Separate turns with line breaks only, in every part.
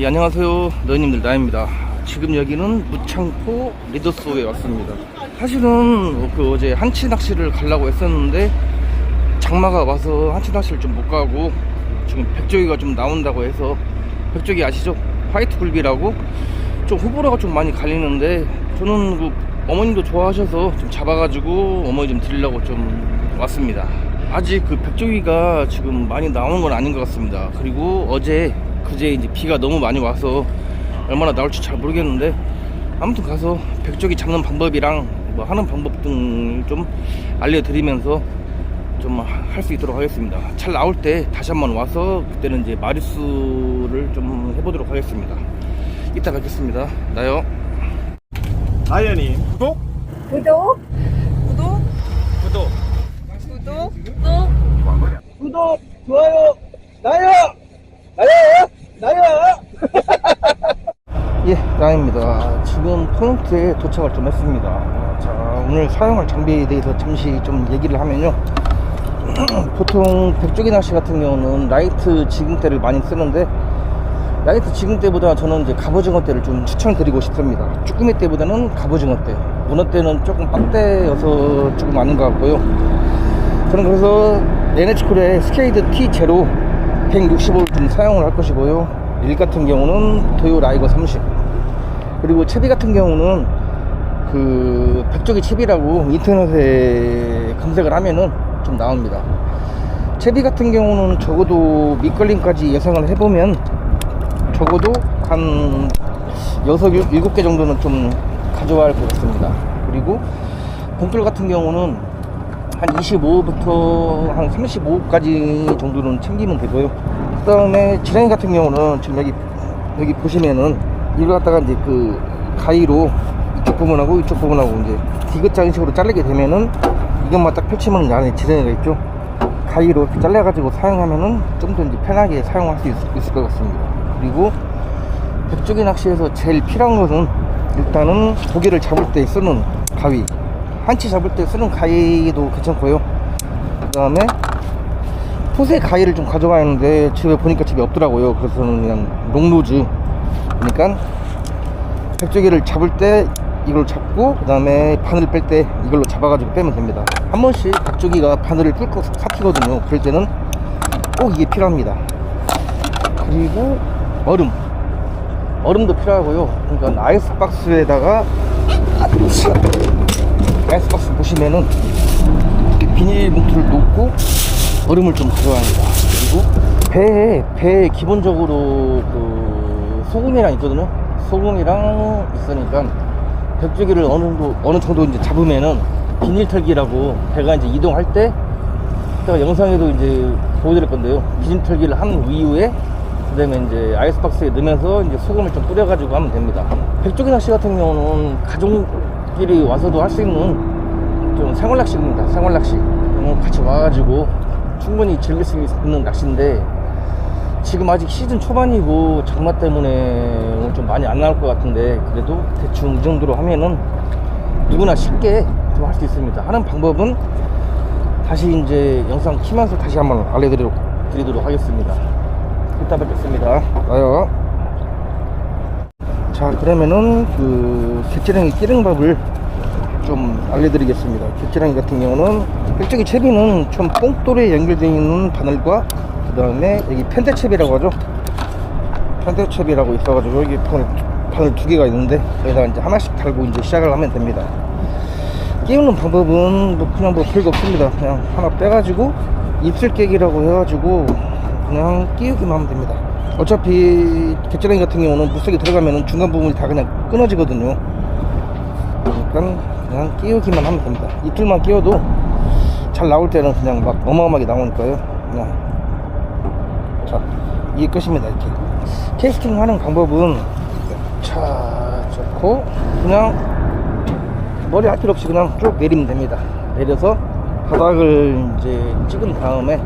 예, 안녕하세요. 너희님들 나입니다. 지금 여기는 무창포 리더스호에 왔습니다. 사실은 그 어제 한치 낚시를 가려고 했었는데 장마가 와서 한치 낚시를 좀 못 가고 지금 백조기가 좀 나온다고 해서 백조기 아시죠? 화이트 굴비라고 좀 호불호가 좀 많이 갈리는데 저는 그 어머님도 좋아하셔서 좀 잡아가지고 어머니 좀 드리려고 좀 왔습니다. 아직 그 백조기가 지금 많이 나오는 건 아닌 것 같습니다. 그리고 어제 그제 이제 비가 너무 많이 와서 얼마나 나올지 잘 모르겠는데 아무튼 가서 백조기 잡는 방법이랑 뭐 하는 방법 등 좀 알려드리면서 좀 할 수 있도록 하겠습니다. 잘 나올 때 다시 한번 와서 그때는 이제 마리수를 좀 해보도록 하겠습니다. 이따 뵙겠습니다. 나요.
아이언님 구독
구독,
구독,
구독
구독, 구독.
구독, 좋아요, 나요! 나요! 나요! 예, 나입니다. 지금 포인트에 도착을 좀 했습니다. 자, 오늘 사용할 장비에 대해서 잠시 좀 얘기를 하면요. 보통 백조기 낚시 같은 경우는 라이트 지금대를 많이 쓰는데 라이트 지금대보다 저는 이제 갑오징어대를 좀 추천드리고 싶습니다. 쭈꾸미 때보다는 갑오징어대. 문어대는 조금 빡대여서 조금 아닌 것 같고요. 저는 그래서 NH콜의 스케이드 T0 165를 좀 사용을 할 것이고요. 일 같은 경우는 도요 라이거 30. 그리고 채비 같은 경우는 그 백조기 채비라고 인터넷에 검색을 하면은 좀 나옵니다. 채비 같은 경우는 적어도 밑걸림까지 예상을 해보면 적어도 한 6, 7개 정도는 좀 가져와야 할 것 같습니다. 그리고 봉돌 같은 경우는 한 25부터 한 35까지 정도는 챙기면 되고요. 그 다음에 지렁이 같은 경우는 지금 여기, 여기 보시면은 이걸 갖다가 이제 그 가위로 이쪽 부분하고 이쪽 부분하고 이제 디귿자 식으로 자르게 되면은 이것만 딱 펼치면 이 안에 지렁이가 있죠. 가위로 이렇게 잘라가지고 사용하면은 좀 더 이제 편하게 사용할 수 있, 있을 것 같습니다. 그리고 백조기 낚시에서 제일 필요한 것은 일단은 고기를 잡을 때 쓰는 가위. 한치 잡을 때 쓰는 가위도 괜찮고요. 그 다음에 포세 가위를 좀 가져가야 하는데 집에 보니까 집에 없더라고요. 그래서 그냥 롱로즈. 그러니까 백조기를 잡을 때 이걸 잡고 그 다음에 바늘 뺄 때 이걸로 잡아가지고 빼면 됩니다. 한 번씩 백조기가 바늘을 뚫고 삭히거든요. 그럴 때는 꼭 이게 필요합니다. 그리고 얼음. 얼음도 필요하고요. 그러니까 아이스박스에다가 아 이스박스 보시면은 이렇게 비닐 봉투를 놓고 얼음을 좀 가져야 합니다. 그리고 배에 배에 기본적으로 그 소금이랑 있거든요. 소금이랑 있으니까 백조기를 어느 정도 어느 정도 이제 잡으면은 비닐 털기라고 배가 이제 이동할 때 제가 영상에도 이제 보여드릴 건데요. 비닐 털기를 한 이후에 그 다음에 이제 아이스박스에 넣으면서 이제 소금을 좀 뿌려가지고 하면 됩니다. 백조기 낚시 같은 경우는 가족 끼리 와서도 할 수 있는 좀 생활 낚시입니다. 생활 낚시. 같이 와가지고 충분히 즐길 수 있는 낚시인데 지금 아직 시즌 초반이고 장마 때문에 좀 많이 안 나올 것 같은데 그래도 대충 이 정도로 하면은 누구나 쉽게 좀 할 수 있습니다. 하는 방법은 다시 이제 영상 키면서 다시 한번 알려드리도록 드리도록 하겠습니다. 이따 뵙겠습니다. 나요. 자 그러면은 그 갯지렁이 끼릉밥을 좀 알려드리겠습니다. 갯지렁이 같은 경우는 일종의 채비는 좀 뽕돌에 연결되어 있는 바늘과 그 다음에 여기 펜데채비라고 하죠. 펜데채비라고 있어가지고 여기 바늘, 바늘 두 개가 있는데 여기다가 이제 하나씩 달고 이제 시작을 하면 됩니다. 끼우는 방법은 뭐 그냥 뭐 별거 없습니다. 그냥 하나 빼가지고 입술 깨기라고 해가지고 그냥 끼우기만 하면 됩니다. 어차피 갯지렁이 같은 경우는 물속에 들어가면 중간 부분이 다 그냥 끊어지거든요. 그러니까 그냥 끼우기만 하면 됩니다. 이틀만 끼워도 잘 나올 때는 그냥 막 어마어마하게 나오니까요. 그냥 자 이게 끝입니다. 이렇게 캐스팅 하는 방법은 자 좋고 그냥 머리 할 필요 없이 그냥 쭉 내리면 됩니다. 내려서 바닥을 이제 찍은 다음에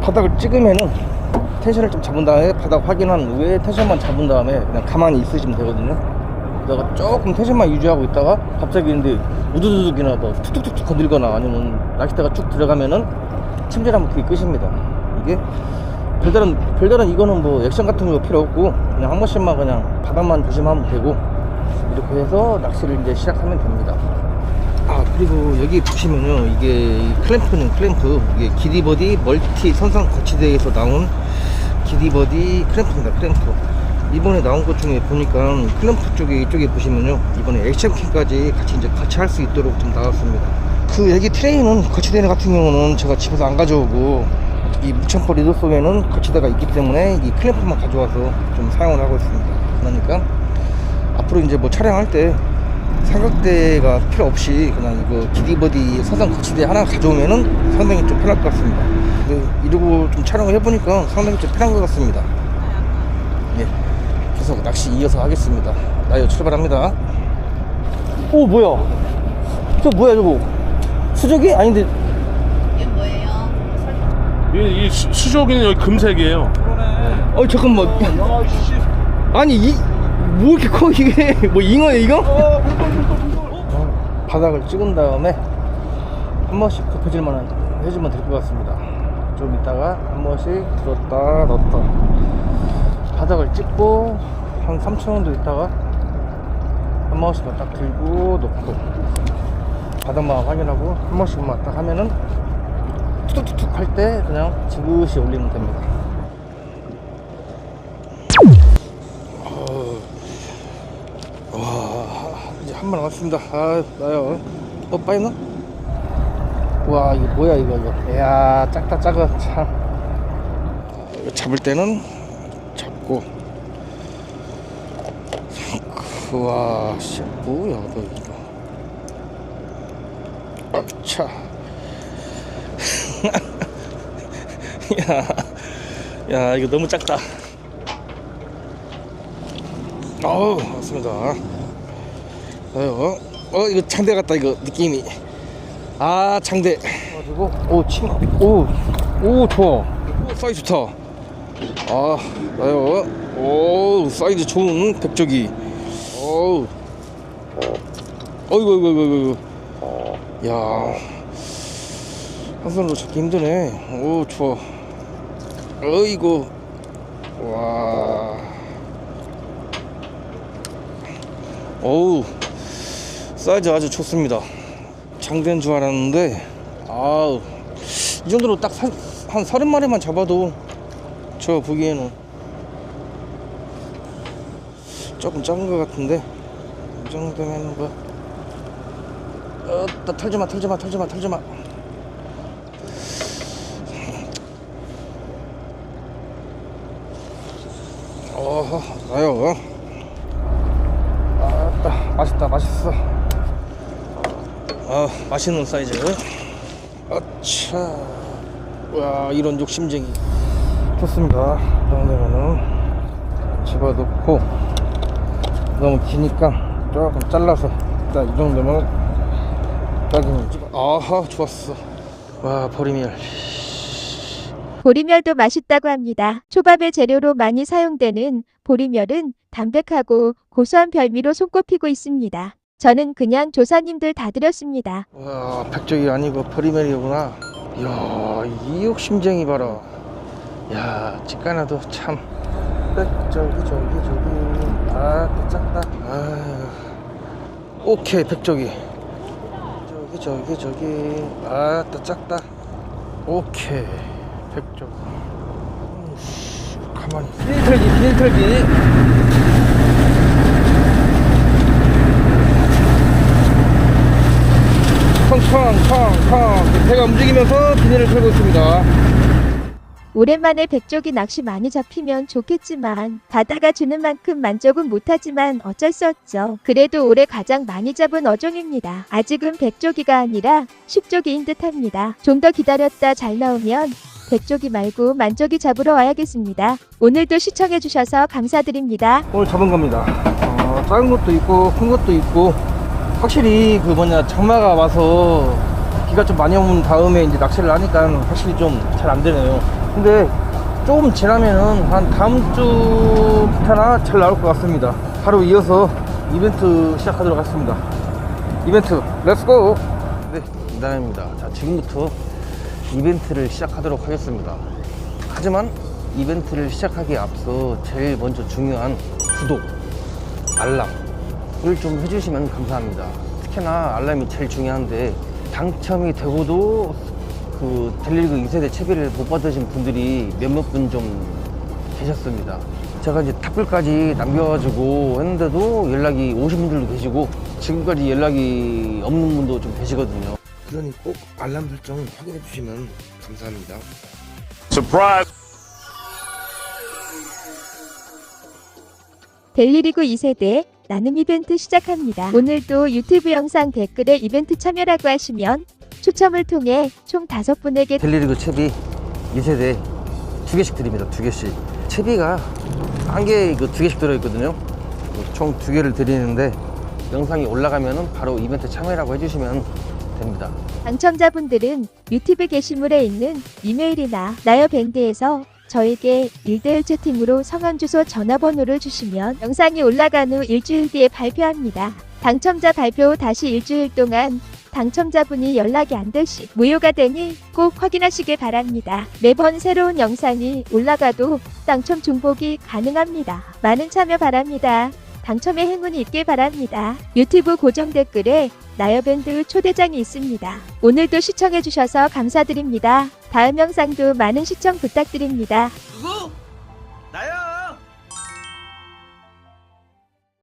바닥을 찍으면은 텐션을 좀 잡은 다음에 바닥 확인한 후에 텐션만 잡은 다음에 그냥 가만히 있으시면 되거든요. 그러다가 조금 텐션만 유지하고 있다가 갑자기 근데 우두두둑이나 뭐 툭툭툭툭 건들거나 아니면 낚싯대가 쭉 들어가면은 침질하면 그게 끝입니다. 이게 별다른 별다른 이거는 뭐 액션 같은 거 필요 없고 그냥 한 번씩만 그냥 바닥만 조심하면 되고 이렇게 해서 낚시를 이제 시작하면 됩니다. 아 그리고 여기 보시면요 이게 이 클램프는 클램프. 이게 기디버디 멀티 선상 거치대에서 나온 기디버디 클램프입니다 클램프. 이번에 나온 것 중에 보니까 클램프 쪽에 이쪽에 보시면요 이번에 액션킹까지 같이 이제 같이 할 수 있도록 좀 나왔습니다. 그 여기 트레이는 거치대 같은 경우는 제가 집에서 안 가져오고 이 무창포 리더 속에는 거치대가 있기 때문에 이 클램프만 가져와서 좀 사용을 하고 있습니다. 그러니까 앞으로 이제 뭐 촬영할 때 삼각대가 필요 없이 그냥 이거 기디버디 사상 거치대 하나 가져오면은 상당히 좀 편할 것 같습니다. 이러고 좀 촬영을 해보니까 상당히 좀 편한 것 같습니다. 예. 계속 낚시 이어서 하겠습니다. 나요 출발합니다. 오 뭐야? 저 뭐야 저거? 수족이 아닌데
이, 이 수- 수족이는 여기 금색이에요.
어 잠깐만 아니 이 뭐 이렇게 커 이게? 뭐 잉어야 이거? 어, 바닥을 찍은 다음에 한 번씩 굽혀질 만한 해주면 될 것 같습니다. 좀 이따가 한 번씩 들었다 넣었다. 바닥을 찍고 한 3초 정도 있다가 한 번씩만 딱 들고 놓고 바닥만 확인하고 한 번씩만 딱 하면은 툭툭툭 할 때 그냥 지그시 올리면 됩니다 한번 남았습니다. 아 나요. 어 빠이 나? 와 이거 뭐야 이거 이거. 이야 작다 작아. 참. 잡을 때는 잡고. 우와 씨 뭐야 너 이거. 아차. 야, 야 이거 너무 작다. 어우 맞습니다 어요 어 이거 장대 같다 이거 느낌이. 아 장대. 가지고 오침오오 좋아. 오 사이즈 좋다. 아 나요. 오 사이즈 좋은 백조기. 어우 어이구 어이구 어이구 어이구 야한 손으로 잡기 힘드네. 오 좋아. 어이구. 와. 어우 사이즈 아주 좋습니다. 장된 줄 알았는데 아우 이 정도로 딱 한 서른 마리만 잡아도 저 보기에는 조금 작은 것 같은데 이 정도면 뭐 어따 털지마 털지마 털지마 털지마. 어허 나요 아따 맛있다 맛있어 아 맛있는 사이즈. 아차. 와 이런 욕심쟁이. 좋습니다. 이 정도면은 집어넣고 너무 기니까 조금 잘라서 일단 이 정도면 딱이면 아하 좋았어. 와 보리멸.
보리멸도 맛있다고 합니다. 초밥의 재료로 많이 사용되는 보리멸은 담백하고 고소한 별미로 손꼽히고 있습니다. 저는 그냥 조사님들 다 드렸습니다.
와 백종이 아니고 보리멸이구나. 이야 이 욕심쟁이 봐라. 야 직관아도 참. 저기 저기 저기. 아또 작다. 아유 오케이 백종이 저기 저기 저기. 아또 작다. 오케이 음, 씨, 가만히 비닐 털기 비닐 털기 배가 움직이면서 비닐을 털고 있습니다
오랜만에 백조기 낚시 많이 잡히면 좋겠지만 바다가 주는 만큼 만족은 못하지만 어쩔 수 없죠. 그래도 올해 가장 많이 잡은 어종입니다. 아직은 백조기가 아니라 십조기인 듯합니다. 좀 더 기다렸다 잘 나오면 백조기 말고 만조기 잡으러 와야겠습니다. 오늘도 시청해주셔서 감사드립니다.
오늘 잡은 겁니다. 어, 작은 것도 있고 큰 것도 있고 확실히 그 뭐냐 장마가 와서 비가 좀 많이 온 다음에 이제 낚시를 하니까 확실히 좀 잘 안 되네요. 근데 조금 지나면은 한 다음 주부터나 잘 나올 것 같습니다. 바로 이어서 이벤트 시작하도록 하겠습니다. 이벤트 렛츠고! 네, 이단입니다. 자, 지금부터 이벤트를 시작하도록 하겠습니다. 하지만
이벤트를 시작하기에 앞서 제일 먼저 중요한 구독, 알람을 좀 해주시면 감사합니다. 특히나 알람이 제일 중요한데 당첨이 되고도 그 델리그 2세대 채비를 못 받으신 분들이 몇몇 분 좀 계셨습니다. 제가 이제 답글까지 남겨가지고 했는데도 연락이 오신 분들도 계시고 지금까지 연락이 없는 분도 좀 계시거든요. 그러니 꼭 알람 설정 확인해 주시면 감사합니다.
Surprise!
델리리그 2세대 나눔 이벤트 시작합니다. 오늘도 유튜브 영상 댓글에 이벤트 참여라고 하시면 추첨을 통해 총 5분에게
델리리그 채비 2세대 두 개씩 드립니다. 두 개씩. 채비가 한개그두 개씩 들어있거든요. 총두 개를 드리는데 영상이 올라가면은 바로 이벤트 참여라고 해주시면 됩니다.
당첨자분들은 유튜브 게시물에 있는 이메일이나 나여 밴드에서 저에게 1대1 채팅으로 성함 주소 전화번호를 주시면 영상이 올라간 후 일주일 뒤에 발표합니다. 당첨자 발표 후 다시 일주일 동안 당첨자분이 연락이 안 될 시 무효가 되니 꼭 확인하시길 바랍니다. 매번 새로운 영상이 올라가도 당첨 중복이 가능합니다. 많은 참여 바랍니다. 당첨의 행운이 있길 바랍니다. 유튜브 고정 댓글에 나여밴드 초대장이 있습니다. 오늘도 시청해주셔서 감사드립니다. 다음 영상도 많은 시청 부탁드립니다.